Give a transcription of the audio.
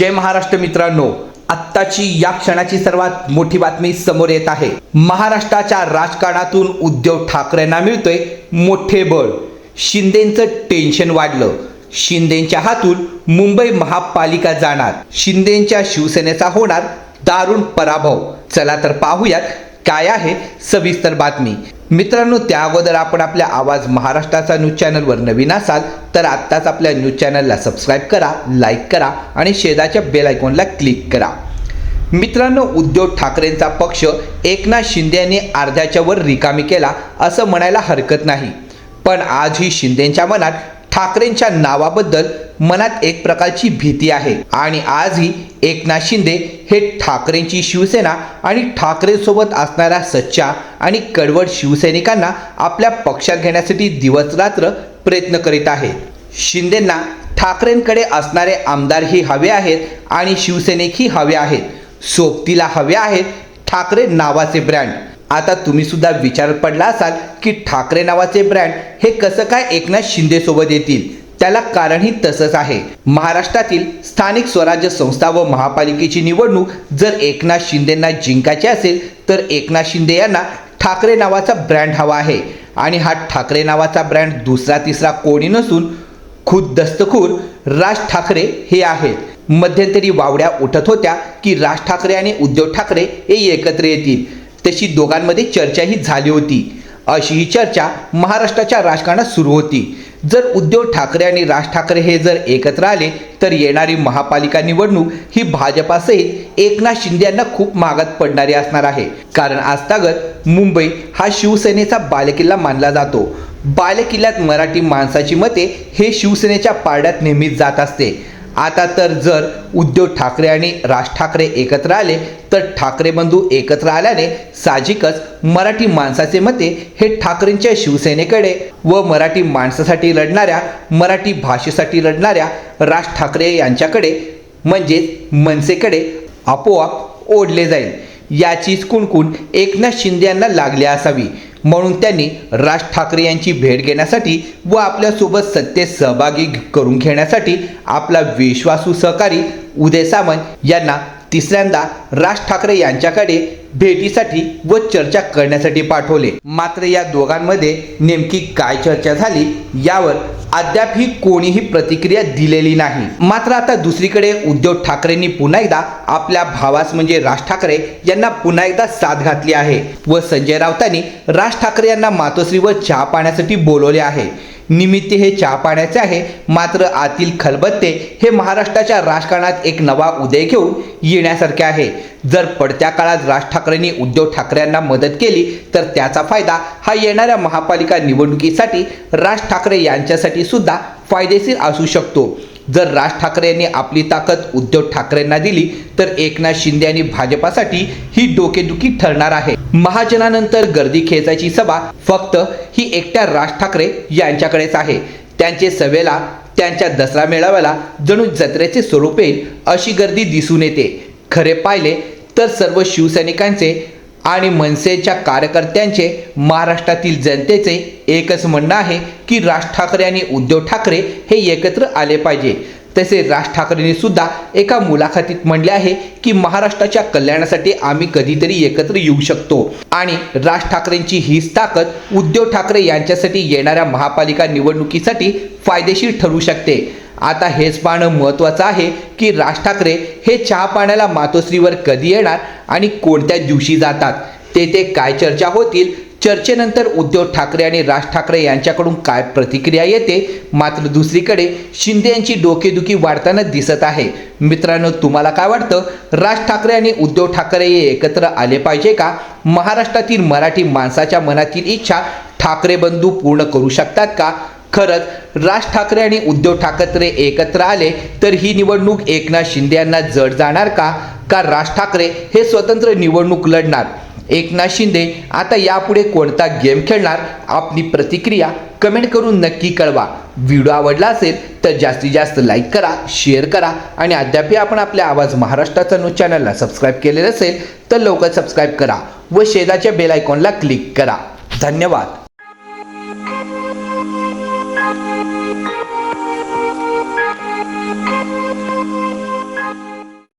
जय महाराष्ट्र मित्रांनो आत्ताची या क्षणाची सर्वात मोठी बातमी समोर येत आहे. महाराष्ट्राच्या राजकारणातून उद्धव ठाकरेंना मिळतोय मोठे बळ. शिंदेचं टेन्शन वाढलं. शिंदेच्या हातून मुंबई महापालिका जाणार. शिंदेच्या शिवसेनेचा होणार दारुण पराभव. चला तर पाहूयात काय आहे सविस्तर बातमी. मित्रांनो त्या अगोदर आपण आपल्या आवाज महाराष्ट्राचा न्यूज चॅनलवर नवीन असाल तर आत्ताच आपल्या न्यूज चॅनलला सबस्क्राईब करा लाईक करा आणि शेजारच्या बेल आयकॉनला क्लिक करा. मित्रांनो उद्धव ठाकरेंचा पक्ष एकनाथ शिंदे यांनी अर्ध्याच्या वर रिकामी केला असं म्हणायला हरकत नाही. पण आजही शिंदेच्या मनात ठाकरेंच्या नावाबद्दल मनात एक प्रकारची भीती आहे. आणि आजही एकनाथ शिंदे हे ठाकरेंची शिवसेना आणि ठाकरेंसोबत असणाऱ्या सच्चा आणि कडवड शिवसैनिकांना आपल्या पक्षात घेण्यासाठी दिवस रात्र प्रयत्न करीत आहे. शिंदेंना ठाकरेंकडे असणारे आमदारही हवे आहेत आणि शिवसैनिकही हवे आहेत. सोबतीला हवे आहेत ठाकरे नावाचे ब्रँड. आता तुम्ही सुद्धा विचार पडला असाल की ठाकरे नावाचे ब्रँड हे कसं काय एकनाथ शिंदेसोबत येतील? त्याला कारणही तसंच आहे. महाराष्ट्रातील स्थानिक स्वराज्य संस्था व महापालिकेची निवडणूक जर एकनाथ शिंदेंना जिंकायची असेल तर एकनाथ शिंदे यांना ठाकरे नावाचा ब्रँड हवा आहे. आणि हा ठाकरे नावाचा ब्रँड दुसरा तिसरा कोणी नसून खुद दस्तखूर राज ठाकरे हे आहेत. मध्यंतरी वावड्या उठत होत्या की राज ठाकरे आणि उद्धव ठाकरे हे एकत्र येतील. तशी दोघांमध्ये चर्चाही झाली होती. अशी ही चर्चा महाराष्ट्राच्या राजकारणात सुरू होती. जर उद्धव ठाकरे आणि राज ठाकरे हे जर एकत्र आले तर येणारी महापालिका निवडणूक ही भाजपासहित एकनाथ शिंदे यांना खूप मागात पडणारी असणार आहे. कारण आजतागत मुंबई हा शिवसेनेचा बालेकिल्ला मानला जातो. बालेकिल्ल्यात मराठी माणसाची मते हे शिवसेनेच्या पारड्यात नेहमीच जात असते. आता तर जर उद्धव ठाकरे आणि राज ठाकरे एकत्र आले तर ठाकरे बंधू एकत्र आल्याने साहजिकच मराठी माणसाचे मते हे ठाकरेंच्या शिवसेनेकडे व मराठी माणसासाठी लढणाऱ्या मराठी भाषेसाठी लढणाऱ्या राज ठाकरे यांच्याकडे म्हणजेच मनसेकडे आपोआप ओढले जाईल. याचीच कुणकुण एकनाथ शिंदे यांना लागली असावी. म्हणून त्यांनी राज ठाकरे यांची भेट घेण्यासाठी व आपल्यासोबत सत्तेत सहभागी करून घेण्यासाठी आपला विश्वासू सहकारी उदय सामंत यांना तिसऱ्यांदा राज ठाकरे यांच्याकडे भेटीसाठी व चर्चा करण्यासाठी पाठवले. मात्र या दोघांमध्ये नेमकी काय चर्चा झाली यावर अद्याप ही कोणीही प्रतिक्रिया दिलेली नाही. मात्र आता दुसरीकडे उद्धव ठाकरेंनी पुन्हा एकदा आपल्या भावास म्हणजे राज ठाकरे यांना पुन्हा एकदा साथ घातली आहे व संजय राऊतांनी राज ठाकरे यांना मातोश्रीवर चहा पाण्यासाठी बोलवले आहे. निमित्त हे चहा पाण्याचे आहे. मात्र आतील खलबत्ते हे महाराष्ट्राच्या राजकारणात एक नवा उदय घेऊन येण्यासारखे आहे. जर पडत्या काळात राज ठाकरेंनी उद्धव ठाकरे यांना मदत केली तर त्याचा फायदा हा येणाऱ्या महापालिका निवडणुकीसाठी राज ठाकरे यांच्यासाठी सुद्धा फायदेशीर असू शकतो. जर राज ठाकरे यांनी आपली ताकद उद्धव ठाकरेंना दिली तर एकनाथ शिंदे आणि भाजपासाठी ही डोकेदुखी ठरणार आहे. महाजनानंतर गर्दी खेचायची सभा फक्त ही एकट्या राज ठाकरे यांच्याकडेच आहे. त्यांचे सभेला त्यांच्या दसरा मेळाव्याला जणू जत्रेचे स्वरूप येईल अशी गर्दी दिसून येते. खरे पाहिले तर सर्व शिवसैनिकांचे आणि मनसेच्या कार्यकर्त्यांचे महाराष्ट्रातील जनतेचे एकच म्हणणं आहे की राज ठाकरे आणि उद्धव ठाकरे हे एकत्र आले पाहिजे. तसे राज ठाकरेंनी सुद्धा एका मुलाखतीत म्हणले आहे की महाराष्ट्राच्या कल्याणासाठी आम्ही कधीतरी एकत्र येऊ शकतो. आणि राज ठाकरेंची हीच ताकद उद्धव ठाकरे यांच्यासाठी येणाऱ्या महापालिका निवडणुकीसाठी फायदेशीर ठरू शकते. आता हेच पाहणं महत्त्वाचं आहे की राज ठाकरे हे चहा पाण्याला मातोश्रीवर कधी येणार आणि कोणत्या दिवशी जातात? तेथे काय चर्चा होतील? चर्चेनंतर उद्धव ठाकरे आणि राज ठाकरे यांच्याकडून काय प्रतिक्रिया येते? मात्र दुसरीकडे शिंदे यांची डोकेदुखी वाढताना दिसत आहे. मित्रांनो तुम्हाला काय वाटतं? राज ठाकरे आणि उद्धव ठाकरे हे एकत्र आले पाहिजे का? महाराष्ट्रातील मराठी माणसाच्या मनातील इच्छा ठाकरे बंधू पूर्ण करू शकतात का? खरंच राज ठाकरे आणि उद्धव ठाकरे एकत्र आले तर ही निवडणूक एकनाथ शिंदे यांना जड जाणार का? का राज ठाकरे हे स्वतंत्र निवडणूक लढणार? एकनाथ शिंदे आता यापुढे कोणता गेम खेळणार? आपली प्रतिक्रिया कमेंट करून नक्की कळवा. व्हिडिओ आवडला असेल तर जास्तीत जास्त लाईक करा शेअर करा आणि अद्यापही आपण आपल्या आवाज महाराष्ट्राचा न्यूज चॅनलला सबस्क्राईब केलेलं असेल तर लवकर सबस्क्राईब करा व शेजाच्या बेल आयकॉनला क्लिक करा. धन्यवाद.